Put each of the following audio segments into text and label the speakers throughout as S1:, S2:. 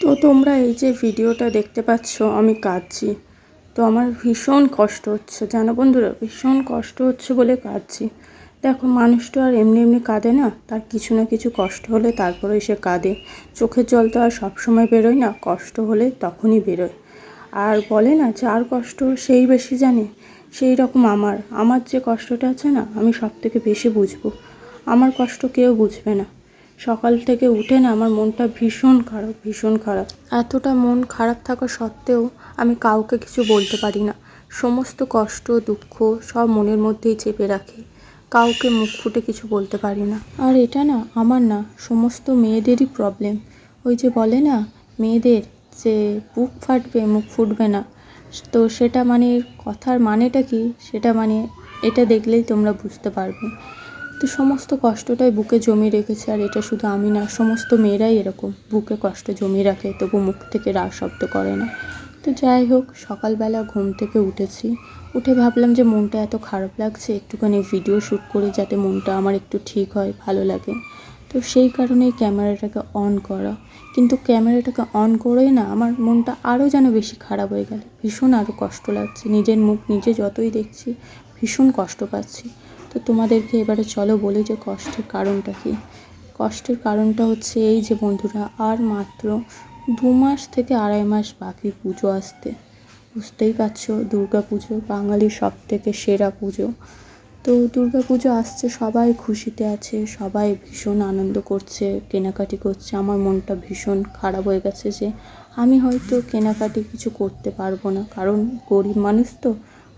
S1: তো তোমরা এই যে ভিডিওটা দেখতে পাচ্ছ, আমি কাঁদছি। তো আমার ভীষণ কষ্ট হচ্ছে, জানো বন্ধুরা? ভীষণ কষ্ট হচ্ছে বলে কাঁদছি। দেখো, মানুষ তো আর এমনি এমনি কাঁদে না? তার কিছু না কিছু কষ্ট হলে তারপরে সে কাঁদে। চোখের জল তো আর সবসময় বেরোয় না, কষ্ট হলে তখনই বেরোয়। আর বলে না যার কষ্ট সেই বেশি জানে? সেই রকম আমার। আমার যে কষ্টটা আছে না, আমি সব থেকে বেশি বুঝব। আমার কষ্ট কেউ বুঝবে না। সকাল থেকে উঠে না আমার মনটা ভীষণ খারাপ ভীষণ খারাপ। এতটা মন খারাপ থাকা সত্ত্বেও আমি কাউকে কিছু বলতে পারি না। সমস্ত কষ্ট, দুঃখ সব মনের মধ্যেই চেপে রাখি। কাউকে মুখ ফুটে কিছু বলতে পারি না। আর এটা না আমার না, সমস্ত মেয়েদেরই প্রবলেম ওই যে বলে না, মেয়েদের যে বুক ফাটবে, মুখ ফুটবে না। তো সেটা মানে কথার মানেটা কি? সেটা মানে এটা দেখলেই তোমরা বুঝতে পারবে। তো সমস্ত কষ্টটাই বুকে জমিয়ে রেখেছে, আর এটা শুধু আমি না, সমস্ত মেয়েরাই এরকম। বুকে কষ্ট জমিয়ে রাখে, তবু মুখ থেকে রা শব্দ করে না। তো যাই হোক, সকালবেলা ঘুম থেকে উঠেছি। উঠে ভাবলাম যে মনটা এত খারাপ লাগছে, একটুখানি ভিডিও শ্যুট করে যাতে মনটা আমার একটু ঠিক হয়, ভালো লাগে। তো সেই কারণেই ক্যামেরাটাকে অন করা। কিন্তু ক্যামেরাটাকে অন করেই না, আমার মনটা আরও যেন বেশি খারাপ হয়ে গেল। ভীষণ আরও কষ্ট লাগছে। নিজের মুখ নিজে যতই দেখছি, ভীষণ কষ্ট পাচ্ছি। তো তোমাদেরকে এবারে চলো বলি যে কষ্টের কারণটা কী। কষ্টের কারণটা হচ্ছে এই যে বন্ধুরা, আর মাত্র দু মাস থেকে আড়াই মাস বাকি পুজো আসতে। বুঝতেই পারছ দুর্গা পুজো বাঙালির সব থেকে সেরা পুজো। তো দুর্গা পুজো আসছে, সবাই খুশিতে আছে, সবাই ভীষণ আনন্দ করছে, কেনাকাটি করছে। আমার মনটা ভীষণ খারাপ হয়ে গেছে যে আমি হয়তো কেনাকাটি কিছু করতে পারব না। কারণ গরিব মানুষ তো,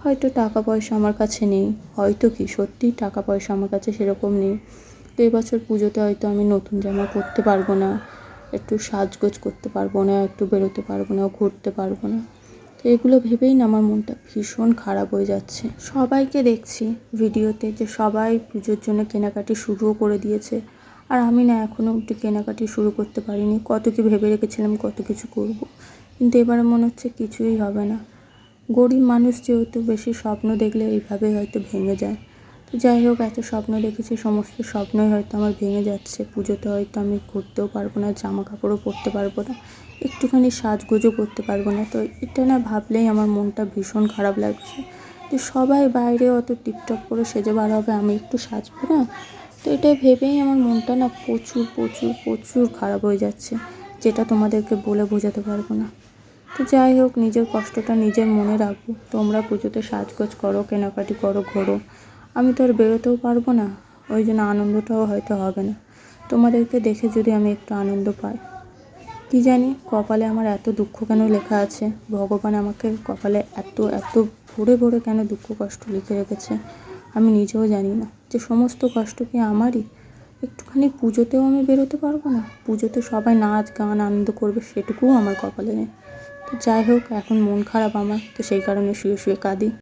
S1: হয়তো টাকা পয়সা আমার কাছে নেই। হয়তো কি সত্যিই টাকা পয়সা আমার কাছে সেরকম নেই। তো এবছর পুজোতে হয়তো আমি নতুন জামা পরতে পারব না, একটু সাজগোজ করতে পারব না, একটু বেরোতে পারব না, ঘুরতে পারব না। তো এগুলো ভেবেই না আমার মনটা ভীষণ খারাপ হয়ে যাচ্ছে। সবাইকে দেখছি ভিডিওতে যে সবাই পুজোর জন্য কেনাকাটি শুরুও করে দিয়েছে। আর আমি না এখনও একটু কেনাকাটি শুরু করতে পারিনি। কত কি ভেবে রেখেছিলাম, কত কিছু করব। কিন্তু এবারে মনে হচ্ছে কিছুই হবে না। গরিব মানুষ যেহেতু বেশি স্বপ্ন দেখলে এইভাবেই হয়তো ভেঙে যায়। যাই হোক, এত স্বপ্ন দেখেছি, সমস্ত স্বপ্নই হয়তো আমার ভেঙে যাচ্ছে। পুজোতে হয়তো আমি ঘুরতেও পারব না জামা কাপড়ও পরতে পারব না, একটুখানি সাজগোজও করতে পারব না। তো এটা না ভাবলেই আমার মনটা ভীষণ খারাপ লাগছে। তো সবাই বাইরে অত টিপটপ করে সেজে বার হবে, আমি একটু সাজবো না? তো এটা ভেবেই আমার মনটা না প্রচুর প্রচুর প্রচুর খারাপ হয়ে যাচ্ছে, যেটা তোমাদেরকে বলে বোঝাতে পারব না। তো যাই হোক, নিজের কষ্টটা নিজের মনে রাখব তোমরা পুজোতে সাজগোজ করো, কেনাকাটি করো, ঘোরো। আমি তো আর বেরোতেও পারব না। ওই জন্য আনন্দটাও হয়তো হবে না। তোমাদেরকে দেখে যদি আমি একটু আনন্দ পাই। কি জানি কপালে আমার এত দুঃখ কেন লেখা আছে? ভগবান আমাকে কপালে এত এত ভরে ভরে কেন দুঃখ কষ্ট লিখে রেখেছে? আমি নিজেও জানি না। যে সমস্ত কষ্ট কি আমারই? একটুখানি পুজোতেও আমি বেরোতে পারব না? পুজোতে সবাই নাচ, গান, আনন্দ করবে সেটুকুও আমার কপালে নেই। তো যাই হোক, এখন মন খারাপ আমার, তো সেই কারণে শুয়ে শুয়ে কাঁদি।